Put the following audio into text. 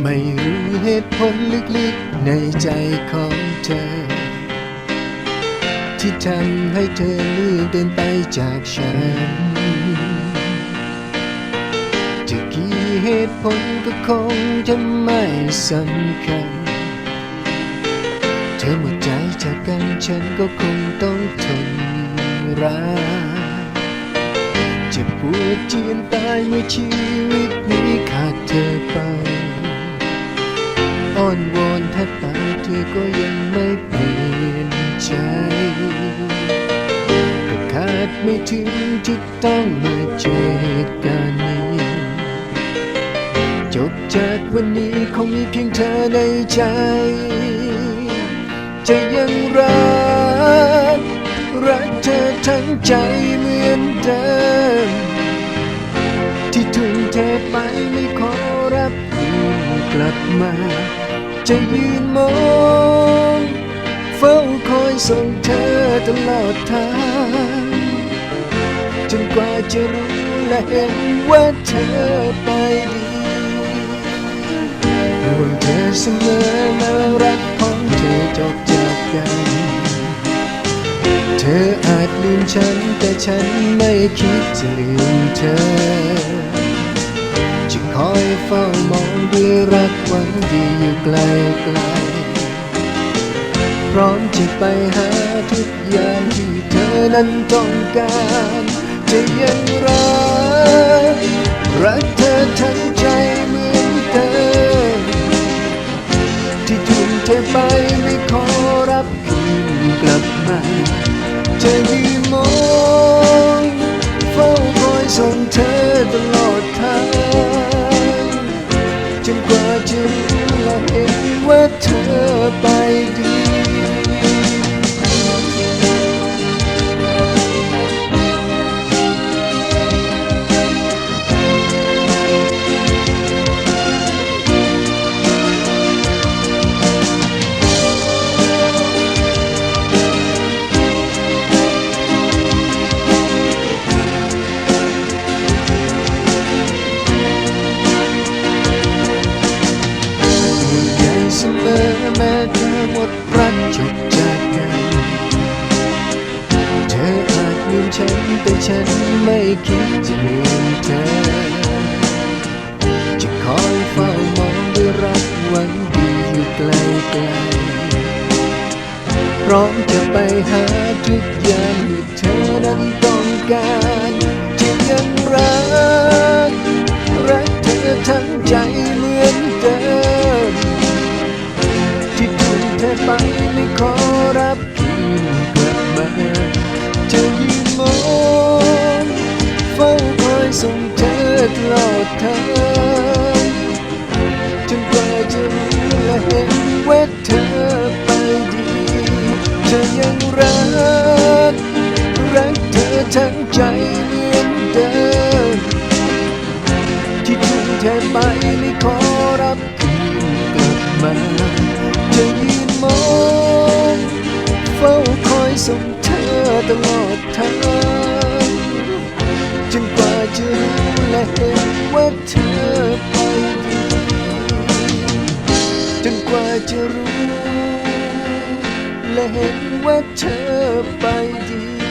ไม่รู้เหตุผลลึกๆในใจของเธอ ที่ทำให้เธอเลือกเดินไปจากฉัน จะกี่เหตุผลก็คงจะไม่สำคัญ เธอหมดใจจากกันฉันก็คงต้องทนรักจะปวดเจียนตายเมื่อชีวิตนี้ ไม่ถึงที่ต้องมาเจอเหตุการณ์นี้ จบจากวันนี้คงมีเพียงเธอในใจ จะยังรัก รักเธอทั้งใจเหมือนเดิม ที่ทุ่มเทไปไม่ขอรับคืนกลับมา จะยืนมองเฝ้าคอยส่งเธอตลอดทาง กว่าจะรู้และเห็นว่าเธอไปดีห่วงเธอเสมอเมื่อรักของเธอจบจากกัน เธออาจลืมฉันแต่ฉันไม่คิดจะลืมเธอ จะคอยเฝ้ามองด้วยรักหวังดีอยู่ไกลไกลพร้อมจะไปหาทุกอย่างที่เธอนั้นต้องการ จะยังรัก รักเธอทั้งใจเหมือนเดิมที่ทุ่มเทไปไม่ขอรับคืนกลับมาจะยืนมองเฝ้าคอยส่งเธอตลอดทางจนกว่าจะรู้และเห็นว่าเธอไป หมดรักจบจากกัน เธออาจลืมฉันแต่ฉันไม่คิดจะลืมเธอ จะคอยเฝ้ามองด้วยรักหวังดีอยู่ไกลไกลพร้อมจะไปหาทุกอย่างที่เธอนั้นต้องการจะยังรัก รักเธอทั้งใจ ไม่ขอรับคืนกลับมาจะยืนมองเฝ้าคอยส่งเธอตลอดทางจนกว่าจะรู้และเห็นว่าเธอไปดี เธอยังรัก รักเธอทั้งใจเหมือนเดิมที่ทุ่มเทไปไม่ขอรับคืนกลับมา ฝ้าคอยส่งเธอตลอดทางจนกว่าจะรู้และเห็นว่าเธอไปดีจนกว่าจะรู้และเห็นว่าเธอไปดี